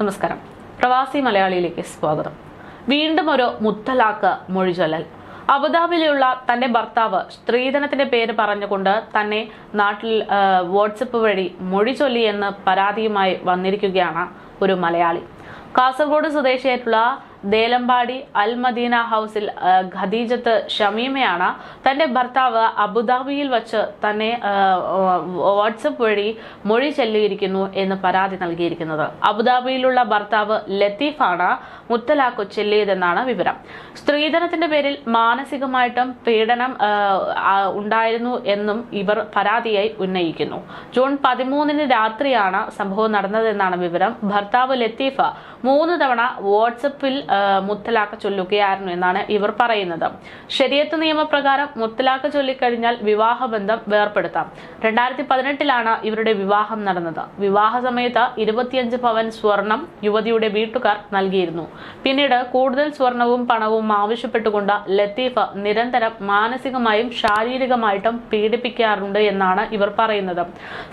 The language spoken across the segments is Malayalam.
നമസ്കാരം. പ്രവാസി മലയാളിയിലേക്ക് സ്വാഗതം. വീണ്ടും ഒരു മുത്തലാക്ക് മൊഴിചൊല്ലൽ. അബുദാബിയിലുള്ള തന്റെ ഭർത്താവ് സ്ത്രീധനത്തിന്റെ പേര് പറഞ്ഞുകൊണ്ട് തന്നെ നാട്ടിൽ വാട്സപ്പ് വഴി മൊഴി ചൊല്ലിയെന്ന് പരാതിയുമായി വന്നിരിക്കുകയാണ് ഒരു മലയാളി. കാസർഗോഡ് സ്വദേശിയായിട്ടുള്ള ദേലമ്പാടി അൽ മദീന ഹൗസിൽ ഖദീജത്ത് ഷമീമയാണ്. തന്റെ ഭർത്താവ് അബുദാബിയിൽ വച്ച് തന്നെ വാട്സപ്പ് വഴി മൊഴി ചൊല്ലിയിരിക്കുന്നു എന്ന് പരാതി നൽകിയിരിക്കുന്നത്. അബുദാബിയിലുള്ള ഭർത്താവ് ലത്തീഫാണ് മുത്തലാഖ് ചൊല്ലിയതെന്നാണ് വിവരം. സ്ത്രീധനത്തിന്റെ പേരിൽ മാനസികമായിട്ടും പീഡനം ഉണ്ടായിരുന്നു എന്നും ഇവർ പരാതിയായി ഉന്നയിക്കുന്നു. ജൂൺ പതിമൂന്നിന് രാത്രിയാണ് സംഭവം നടന്നതെന്നാണ് വിവരം. ഭർത്താവ് ലത്തീഫ മൂന്ന് തവണ വാട്സപ്പിൽ മുത്തലാഖ് ചൊല്ലുകയായിരുന്നു എന്നാണ് ഇവർ പറയുന്നത്. ശരിയത്ത് നിയമപ്രകാരം മുത്തലാഖ് ചൊല്ലിക്കഴിഞ്ഞാൽ വിവാഹബന്ധം വേർപ്പെടുത്താം. രണ്ടായിരത്തി പതിനെട്ടിലാണ് ഇവരുടെ വിവാഹം നടന്നത്. വിവാഹ സമയത്ത് ഇരുപത്തിയഞ്ച് പവൻ സ്വർണം യുവതിയുടെ വീട്ടുകാർ നൽകിയിരുന്നു. പിന്നീട് കൂടുതൽ സ്വർണവും പണവും ആവശ്യപ്പെട്ടുകൊണ്ട് ലത്തീഫ് നിരന്തരം മാനസികമായും ശാരീരികമായിട്ടും പീഡിപ്പിക്കാറുണ്ട് എന്നാണ് ഇവർ പറയുന്നത്.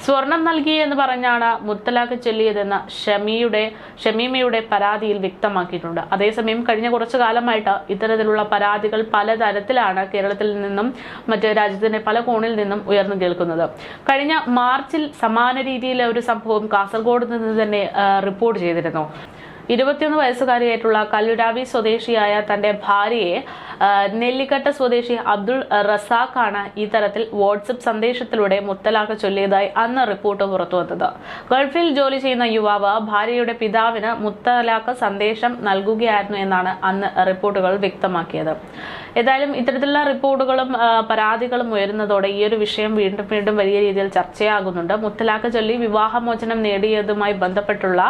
സ്വർണം നൽകി എന്ന് പറഞ്ഞാണ് മുത്തലാഖ് ചൊല്ലിയതെന്ന് ഷമിയുടെ ഷമീമയുടെ പരാതിയിൽ വ്യക്തമാക്കിയിട്ടുണ്ട്. അതേസമയം കഴിഞ്ഞ കുറച്ചു കാലമായിട്ട് ഇത്തരത്തിലുള്ള പരാതികൾ പലതരത്തിലാണ് കേരളത്തിൽ നിന്നും മറ്റ് രാജ്യത്തിന്റെ പല കോണിൽ നിന്നും ഉയർന്നു കേൾക്കുന്നത്. കഴിഞ്ഞ മാർച്ചിൽ സമാന രീതിയിലെ ഒരു സംഭവം കാസർഗോഡ് നിന്ന് തന്നെ റിപ്പോർട്ട് ചെയ്തിരുന്നു. ഇരുപത്തിയൊന്ന് വയസ്സുകാരിയായിട്ടുള്ള കല്ലുരാവി സ്വദേശിയായ തന്റെ ഭാര്യയെ നെല്ലിക്കട്ട സ്വദേശി അബ്ദുൾ റസാഖാണ് ഇത്തരത്തിൽ തരത്തിൽ വാട്സപ്പ് സന്ദേശത്തിലൂടെ മുത്തലാഖ് ചൊല്ലിയതായി അന്ന് റിപ്പോർട്ട് പുറത്തുവന്നത് ഗൾഫിൽ ജോലി ചെയ്യുന്ന യുവാവ് ഭാര്യയുടെ പിതാവിന് മുത്തലാഖ് സന്ദേശം നൽകുകയായിരുന്നു എന്നാണ് അന്ന് റിപ്പോർട്ടുകൾ വ്യക്തമാക്കിയത്. ഏതായാലും ഇത്തരത്തിലുള്ള റിപ്പോർട്ടുകളും പരാതികളും ഉയരുന്നതോടെ ഈ ഒരു വിഷയം വീണ്ടും വീണ്ടും വലിയ രീതിയിൽ ചർച്ചയാകുന്നുണ്ട്. മുത്തലാഖ് ചൊല്ലി വിവാഹമോചനം നേടിയതുമായി ബന്ധപ്പെട്ടുള്ള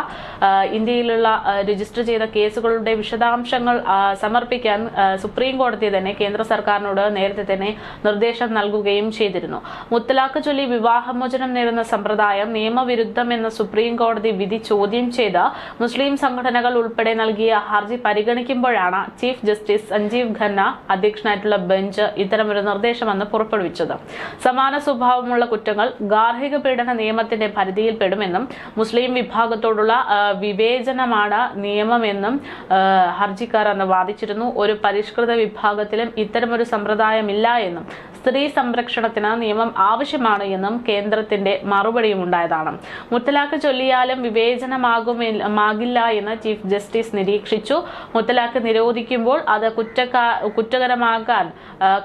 ഇന്ത്യയിലുള്ള രജിസ്റ്റർ ചെയ്ത കേസുകളുടെ വിശദാംശങ്ങൾ സമർപ്പിക്കാൻ സുപ്രീം കോടതി തന്നെ കേന്ദ്ര സർക്കാരിനോട് നേരത്തെ തന്നെ നിർദ്ദേശം നൽകുകയും ചെയ്തിരുന്നു. മുത്തലാഖ് ചൊല്ലി വിവാഹമോചനം നേടുന്ന സമ്പ്രദായം നിയമവിരുദ്ധമെന്ന സുപ്രീം കോടതി വിധി ചോദ്യം ചെയ്ത് മുസ്ലിം സംഘടനകൾ ഉൾപ്പെടെ നൽകിയ ഹർജി പരിഗണിക്കുമ്പോഴാണ് ചീഫ് ജസ്റ്റിസ് സഞ്ജീവ് ഖന്ന അധ്യക്ഷനായിട്ടുള്ള ബെഞ്ച് ഇത്തരമൊരു നിർദ്ദേശം അന്ന് പുറപ്പെടുവിച്ചത്. സമാന സ്വഭാവമുള്ള കുറ്റങ്ങൾ ഗാർഹിക പീഡന നിയമത്തിന്റെ പരിധിയിൽപ്പെടുമെന്നും മുസ്ലിം വിഭാഗത്തോടുള്ള വിവേചനമാണ് നിയമമെന്നും ഹർജിക്കാർ അന്ന് വാദിച്ചിരുന്നു. ഒരു പരിഷ്കൃത വിഭാഗത്തിലും ഇത്തരമൊരു സമ്പ്രദായമില്ല എന്നും. സ്ത്രീ സംരക്ഷണത്തിന് നിയമം ആവശ്യമാണ് എന്നും കേന്ദ്രത്തിന്റെ മറുപടിയും ഉണ്ടായതാണ്. മുത്തലാഖ് ചൊല്ലിയാലും വിവേചനമാകുമില്ല എന്ന് ചീഫ് ജസ്റ്റിസ് നിരീക്ഷിച്ചു. മുത്തലാഖ് നിരോധിക്കുമ്പോൾ അത് കുറ്റക്കാ കുറ്റകരമാകാൻ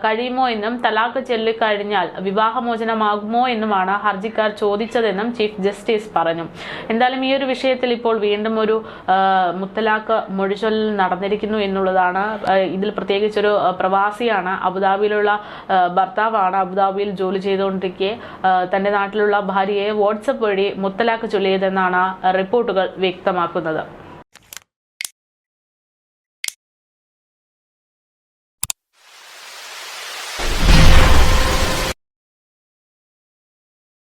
കഴിയുമോ എന്നും തലാഖ് ചൊല്ലിക്കഴിഞ്ഞാൽ വിവാഹമോചനമാകുമോ എന്നുമാണ് ഹർജിക്കാർ ചോദിച്ചതെന്നും ചീഫ് ജസ്റ്റിസ് പറഞ്ഞു. എന്തായാലും ഈ ഒരു വിഷയത്തിൽ ഇപ്പോൾ വീണ്ടും ഒരു മുത്തലാഖ് മൊഴിചൊല്ലൽ നടന്നിരിക്കുന്നു എന്നുള്ളതാണ് ഇതിൽ പ്രത്യേകിച്ചൊരു പ്രവാസിയാണ് അബുദാബിയിലുള്ള ഭർത്താവാണ് അബുദാബിയിൽ ജോലി ചെയ്തുകൊണ്ടിരിക്കെ തന്റെ നാട്ടിലുള്ള ഭാര്യയെ വാട്സപ്പ് വഴി മുത്തലാക്ക് ചൊല്ലിയതെന്നാണ് റിപ്പോർട്ടുകൾ വ്യക്തമാക്കുന്നത്.